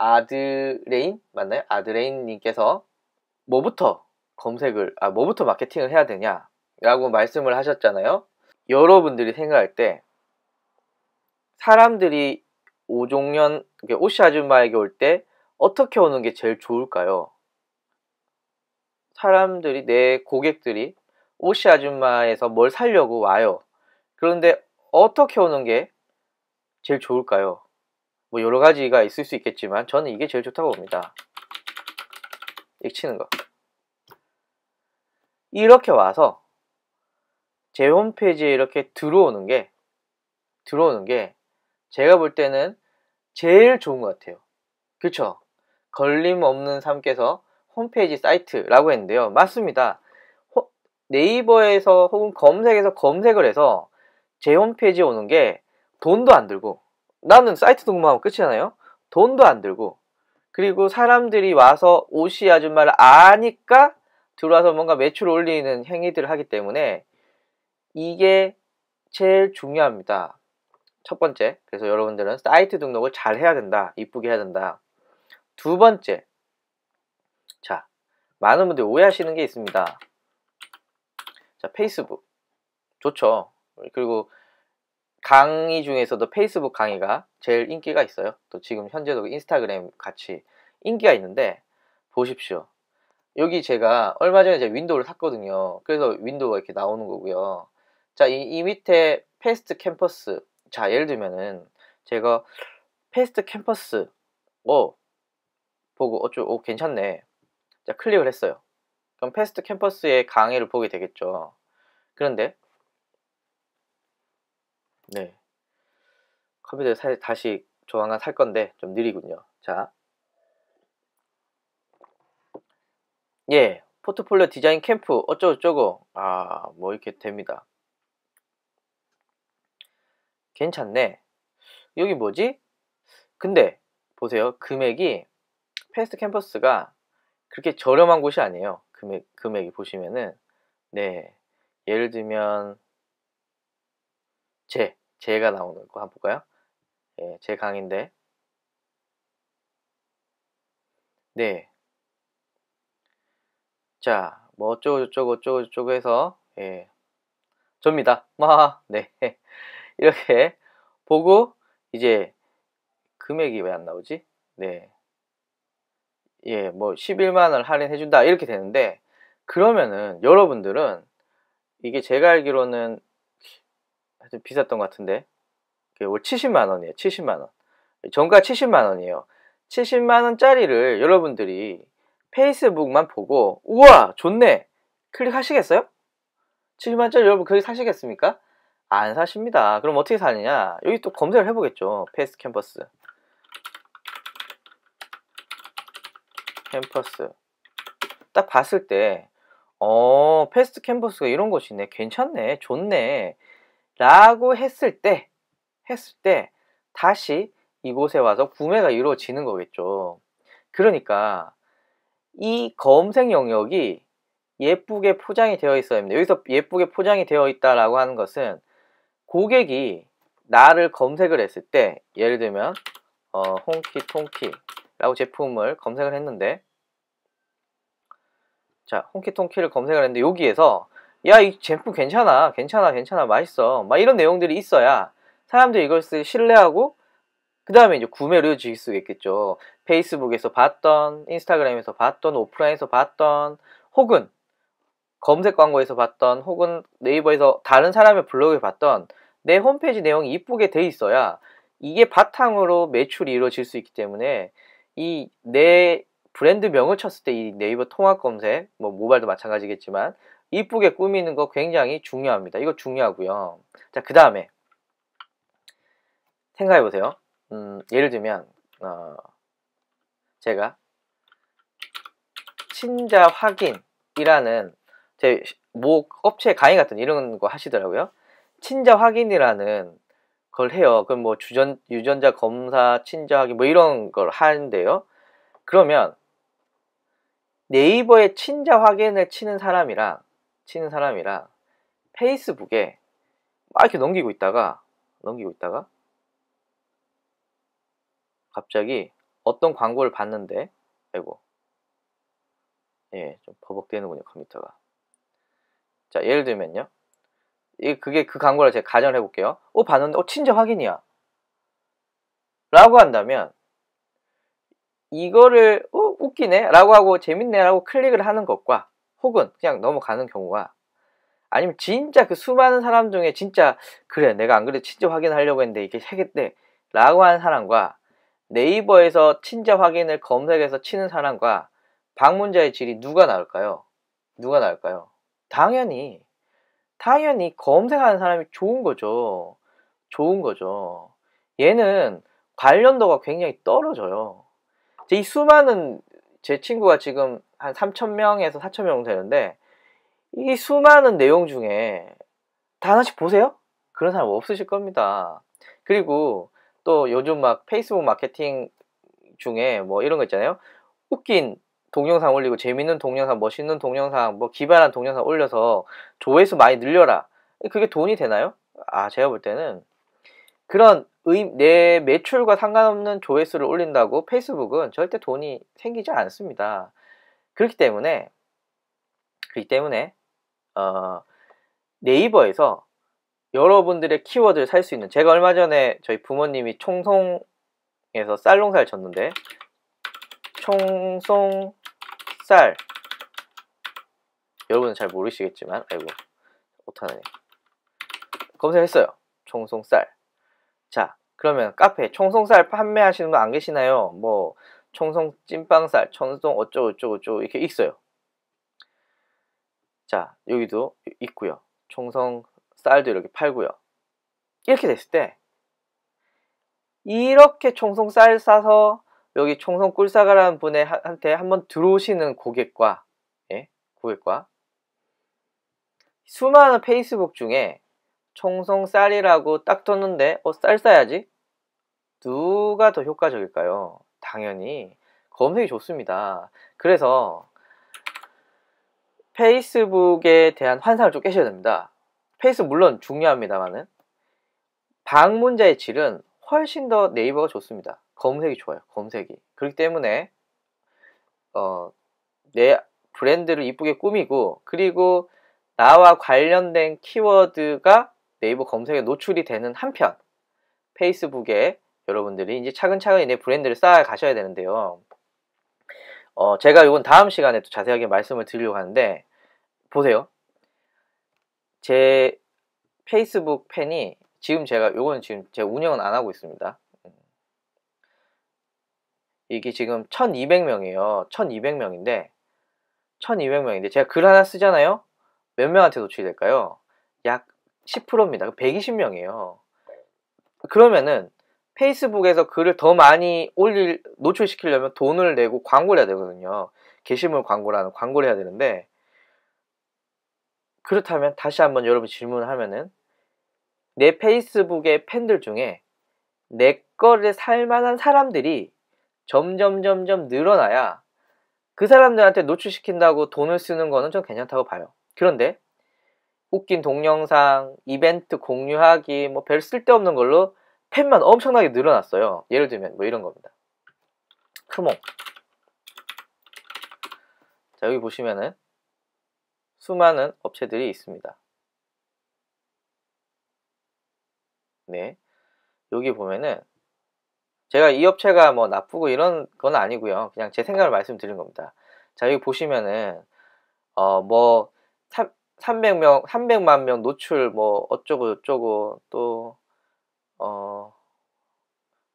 아드레인 맞나요? 아드레인님께서 뭐부터 검색을 아 뭐부터 마케팅을 해야 되냐라고 말씀을 하셨잖아요. 여러분들이 생각할 때 사람들이 오종년 오씨 아줌마에게 올 때 어떻게 오는 게 제일 좋을까요? 사람들이 내 고객들이 오씨 아줌마에서 뭘 살려고 와요. 그런데 어떻게 오는 게 제일 좋을까요? 뭐 여러 가지가 있을 수 있겠지만 저는 이게 제일 좋다고 봅니다. 익치는 거. 이렇게 와서 제 홈페이지에 이렇게 들어오는 게 들어오는 게 제가 볼 때는 제일 좋은 것 같아요. 그쵸? 걸림 없는 삶께서 홈페이지 사이트라고 했는데요. 맞습니다. 네이버에서 혹은 검색에서 검색을 해서 제 홈페이지에 오는 게 돈도 안 들고 나는 사이트 등록하면 끝이잖아요. 돈도 안 들고 그리고 사람들이 와서 오시 아줌마를 아니까 들어와서 뭔가 매출 올리는 행위들을 하기 때문에 이게 제일 중요합니다. 첫 번째, 그래서 여러분들은 사이트 등록을 잘 해야 된다. 이쁘게 해야 된다. 두 번째, 자, 많은 분들이 오해하시는 게 있습니다. 자, 페이스북. 좋죠. 그리고 강의 중에서도 페이스북 강의가 제일 인기가 있어요. 또 지금 현재도 인스타그램 같이 인기가 있는데 보십시오. 여기 제가 얼마 전에 제가 윈도우를 샀거든요. 그래서 윈도우가 이렇게 나오는 거고요. 자, 이, 이 밑에 패스트 캠퍼스. 자, 예를 들면은 제가 패스트 캠퍼스 어 보고 어쩌 오 괜찮네. 자, 클릭을 했어요. 그럼 패스트 캠퍼스의 강의를 보게 되겠죠. 그런데 네. 컴퓨터 살, 다시 조만간 살 건데 좀 느리군요. 자. 예. 포트폴리오 디자인 캠프 어쩌고저쩌고 아, 뭐 이렇게 됩니다. 괜찮네. 여기 뭐지? 근데 보세요. 금액이 패스트 캠퍼스가 그렇게 저렴한 곳이 아니에요. 금액, 금액이 보시면은 네. 예를 들면 제 제가 나오는 거 한번 볼까요? 예, 제 강인데 네. 자, 뭐 어쩌고 저쩌고 어쩌고 저쩌고 해서 예. 접니다. 와, 네. 이렇게 보고 이제 금액이 왜 안 나오지? 네. 예, 뭐 11만 원 할인해 준다 이렇게 되는데 그러면은 여러분들은 이게 제가 알기로는 하여튼 비쌌던 것 같은데 월 70만 원이에요. 70만 원. 정가 70만 원이에요. 70만 원짜리를 여러분들이 페이스북만 보고 우와 좋네 클릭하시겠어요? 70만 원짜리 여러분 그렇게 사시겠습니까? 안 사십니다. 그럼 어떻게 사느냐? 여기 또 검색을 해보겠죠. 페이스 캠퍼스. 캠퍼스. 딱 봤을 때, 어, 패스트 캠퍼스가 이런 것이네. 괜찮네. 좋네. 라고 했을 때, 했을 때, 다시 이곳에 와서 구매가 이루어지는 거겠죠. 그러니까, 이 검색 영역이 예쁘게 포장이 되어 있어야 합니다. 여기서 예쁘게 포장이 되어 있다라고 하는 것은 고객이 나를 검색을 했을 때, 예를 들면, 어, 홍키 통키라고 제품을 검색을 했는데, 자, 홍키 통키를 검색을 했는데, 여기에서 야, 이 제품 괜찮아, 괜찮아, 괜찮아, 맛있어. 막 이런 내용들이 있어야 사람들이 이것을 신뢰하고 그 다음에 이제 구매를 이어질 수 있겠죠. 페이스북에서 봤던, 인스타그램에서 봤던, 오프라인에서 봤던, 혹은 검색 광고에서 봤던, 혹은 네이버에서 다른 사람의 블로그에 봤던 내 홈페이지 내용이 이쁘게 돼 있어야 이게 바탕으로 매출이 이루어질 수 있기 때문에 이 내 브랜드 명을 쳤을 때 이 네이버 통합 검색, 뭐 모바일도 마찬가지겠지만 이쁘게 꾸미는 거 굉장히 중요합니다. 이거 중요하고요. 자, 그 다음에 생각해 보세요. 음, 예를 들면 어, 제가 친자 확인이라는 제 뭐 업체 강의 같은 이런 거 하시더라고요. 친자 확인이라는 걸 해요. 그럼 뭐 주전 유전자 검사, 친자 확인 뭐 이런 걸 하는데요. 그러면 네이버에 친자 확인을 치는 사람이랑 치는 사람이랑 페이스북에 막 이렇게 넘기고 있다가 넘기고 있다가 갑자기 어떤 광고를 봤는데, 아이고. 예, 좀 버벅대는군요, 컴퓨터가. 자, 예를 들면요. 이 그게 그 광고를 제가 가정을 해볼게요. 어, 봤는데, 어, 친절 확인이야. 라고 한다면, 이거를, 어, 웃기네? 라고 하고, 재밌네? 라고 클릭을 하는 것과, 혹은 그냥 넘어가는 경우가, 아니면 진짜 그 수많은 사람 중에 진짜, 그래, 내가 안 그래도 친절 확인하려고 했는데, 이게 해겠대. 라고 하는 사람과, 네이버에서 친절 확인을 검색해서 치는 사람과, 방문자의 질이 누가 나을까요? 누가 나을까요? 당연히, 당연히 검색하는 사람이 좋은 거죠. 좋은 거죠. 얘는 관련도가 굉장히 떨어져요. 이 수많은 제 친구가 지금 한 3,000명에서 4,000명 정도 되는데 이 수많은 내용 중에 다 하나씩 보세요? 그런 사람 없으실 겁니다. 그리고 또 요즘 막 페이스북 마케팅 중에 뭐 이런 거 있잖아요. 웃긴 동영상 올리고 재밌는 동영상, 멋있는 동영상, 뭐 기발한 동영상 올려서 조회수 많이 늘려라. 그게 돈이 되나요? 아, 제가 볼 때는 그런 의, 내 매출과 상관없는 조회수를 올린다고 페이스북은 절대 돈이 생기지 않습니다. 그렇기 때문에 그렇기 때문에 어, 네이버에서 여러분들의 키워드를 살 수 있는 제가 얼마 전에 저희 부모님이 총송에서 쌀농사를 졌는데 총송 쌀. 여러분은 잘 모르시겠지만 아이고 어떡하네. 검색했어요. 총송 쌀 자 그러면 카페 총송 쌀 판매하시는 분 안 계시나요? 뭐 청송 어쩌고 저쩌고 저쩌고 이렇게 있어요. 자 여기도 있고요. 총성 쌀도 이렇게 팔고요. 이렇게 됐을 때 이렇게 총성 쌀 싸서 여기 총성 꿀사가라는 분의 한테 한번 들어오시는 고객과 예? 고객과 수많은 페이스북 중에 총성 쌀이라고 딱 떴는데 어쌀 싸야지 누가 더 효과적일까요? 당연히 검색이 좋습니다. 그래서 페이스북에 대한 환상을 좀 깨셔야 됩니다. 페이스북 물론 중요합니다만은 방 문자의 질은 훨씬 더 네이버가 좋습니다. 검색이 좋아요. 검색이. 그렇기 때문에 어, 내 브랜드를 이쁘게 꾸미고 그리고 나와 관련된 키워드가 네이버 검색에 노출이 되는 한편 페이스북에 여러분들이 이제 차근차근히 내 브랜드를 쌓아 가셔야 되는데요. 어, 제가 이건 다음 시간에 또 자세하게 말씀을 드리려고 하는데 보세요. 제 페이스북 팬이 지금 제가 요거는 지금 제가 운영은 안 하고 있습니다. 이게 지금 1200명이에요. 1200명인데 1200명인데 제가 글 하나 쓰잖아요. 몇 명한테 노출이 될까요? 약 10%입니다. 120명이에요. 그러면은 페이스북에서 글을 더 많이 올릴 노출시키려면 돈을 내고 광고를 해야 되거든요. 게시물 광고라는 광고를 해야 되는데 그렇다면 다시 한번 여러분 질문을 하면은 내 페이스북의 팬들 중에 내 거를 살만한 사람들이 점점 점점 늘어나야 그 사람들한테 노출시킨다고 돈을 쓰는 거는 좀 괜찮다고 봐요. 그런데 웃긴 동영상, 이벤트 공유하기, 뭐 별 쓸데없는 걸로 팬만 엄청나게 늘어났어요. 예를 들면 뭐 이런 겁니다. 크몽. 자, 여기 보시면은 수많은 업체들이 있습니다. 네. 여기 보면은 제가 이 업체가 뭐 나쁘고 이런 건 아니고요. 그냥 제 생각을 말씀드린 겁니다. 자, 여기 보시면은 어뭐 300명 300만 명 노출 뭐 어쩌고 저쩌고 또 어,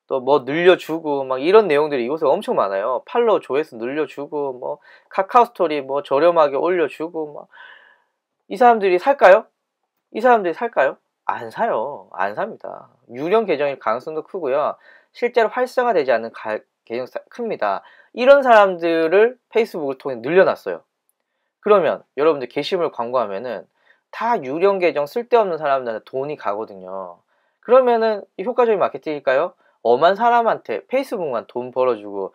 또 뭐 늘려주고 막 이런 내용들이 이곳에 엄청 많아요. 팔로우 조회수 늘려주고 뭐 카카오 스토리 뭐 저렴하게 올려주고 막 이 사람들이 살까요? 이 사람들이 살까요? 안 사요. 안 삽니다. 유령 계정일 가능성도 크고요. 실제로 활성화되지 않는 가, 계정 큽니다. 이런 사람들을 페이스북을 통해 늘려놨어요. 그러면 여러분들 게시물 광고하면은 다 유령 계정 쓸데없는 사람들한테 돈이 가거든요. 그러면은 효과적인 마케팅일까요? 엄한 사람한테 페이스북만 돈 벌어주고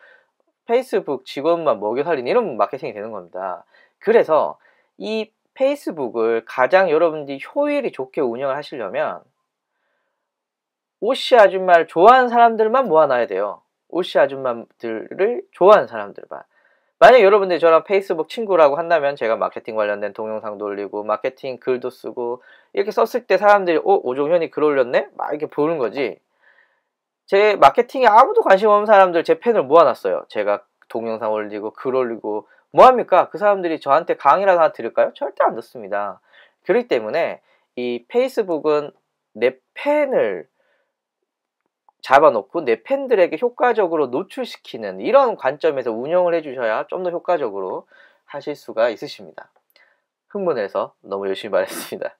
페이스북 직원만 먹여 살리는 이런 마케팅이 되는 겁니다. 그래서 이 페이스북을 가장 여러분들이 효율이 좋게 운영을 하시려면 오씨 아줌마를 좋아하는 사람들만 모아놔야 돼요. 오씨 아줌마들을 좋아하는 사람들만. 만약 여러분들이 저랑 페이스북 친구라고 한다면 제가 마케팅 관련된 동영상도 올리고 마케팅 글도 쓰고 이렇게 썼을 때 사람들이 어 오종현이 글 올렸네 막 이렇게 보는 거지 제 마케팅에 아무도 관심 없는 사람들 제 팬을 모아놨어요. 제가 동영상 올리고 글 올리고. 뭐합니까? 그 사람들이 저한테 강의라도 하나 들을까요? 절대 안 듣습니다. 그렇기 때문에 이 페이스북은 내 팬을 잡아놓고 내 팬들에게 효과적으로 노출시키는 이런 관점에서 운영을 해주셔야 좀 더 효과적으로 하실 수가 있으십니다. 흥분해서 너무 열심히 말했습니다.